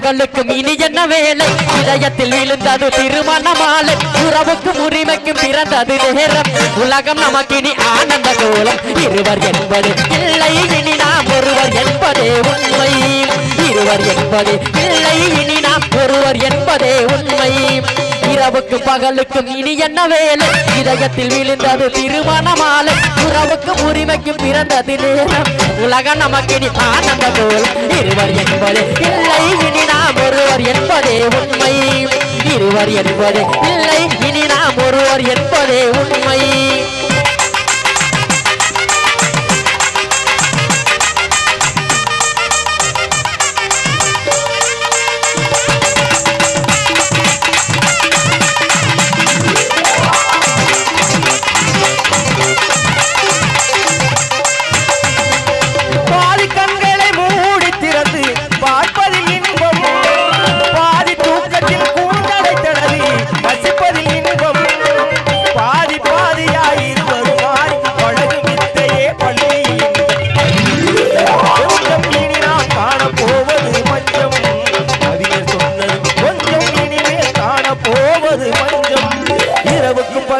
மகளுக்கும் இனி என்ன வேலை? இதயத்தில் விழுந்தது திருமண மாலை உறவுக்கும் உரிமைக்கும் பிறந்தது நேரம். உலகம் நமக்கு இனி ஆனந்த கோலம். இருவர் என்பது இல்லை இனி நாம் ஒருவர் என்பதே உண்மை. இருவர் என்பது இல்லை இனி நாம் ஒருவர் என்பதே உண்மை. இரவுக்கு பகலுக்கும் இனி என்ன வேலை? இதயத்தில் விழுந்தது திருமண மாலை உறவுக்கும் உரிமைக்கும் பிறந்தது நேரம். உலகம் நமக்கு இனி ஆனந்த போல் இருவர் என்பது இல்லை இனி நாம் ஒருவர் என்பதே உண்மை. இருவர் என்பது இல்லை இனி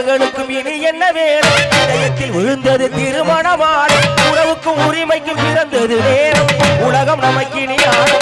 மகனுக்கும் இனி என்ன வேலை? இதயத்தில் விழுந்தது திருமணமான உறவுக்கும் உரிமைக்கும் பிறந்தது நேரம். உலகம் நமக்கு இனியான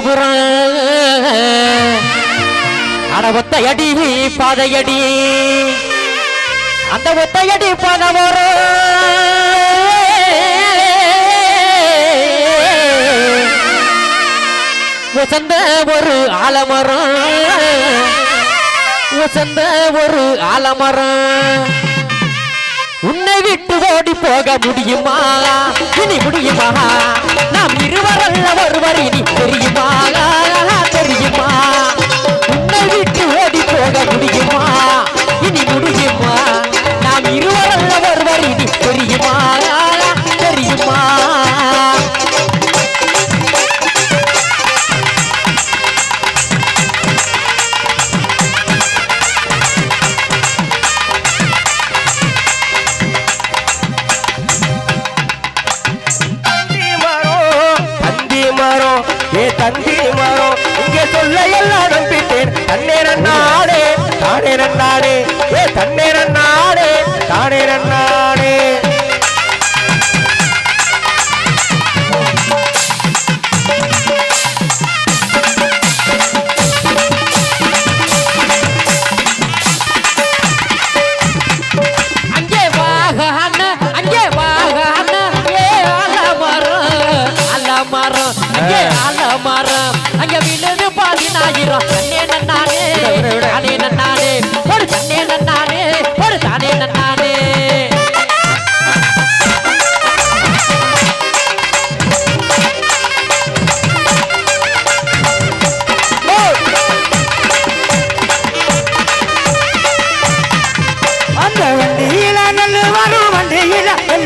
புறம் அட ஒத்தையடி பாதையடி. அந்த ஒத்தையடி பாதை வரும் உசந்த ஒரு ஆலமரம். உசந்த ஒரு ஆலமரம். உன்னை விட்டு ஓடி போக முடியுமா? இனி முடியுமா? நாம் இருவரல்ல ஒருவர் இனி தெரியுமா? தந்தி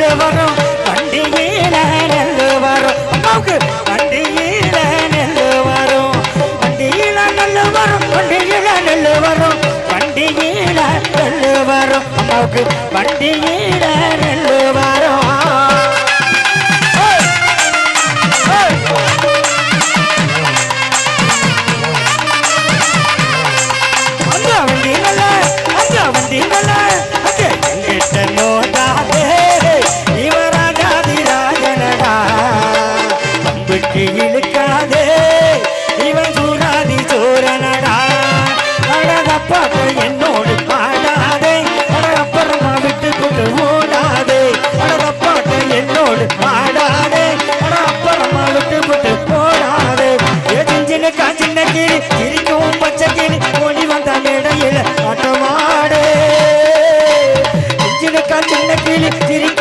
வண்டியில கிளி சிரிக்க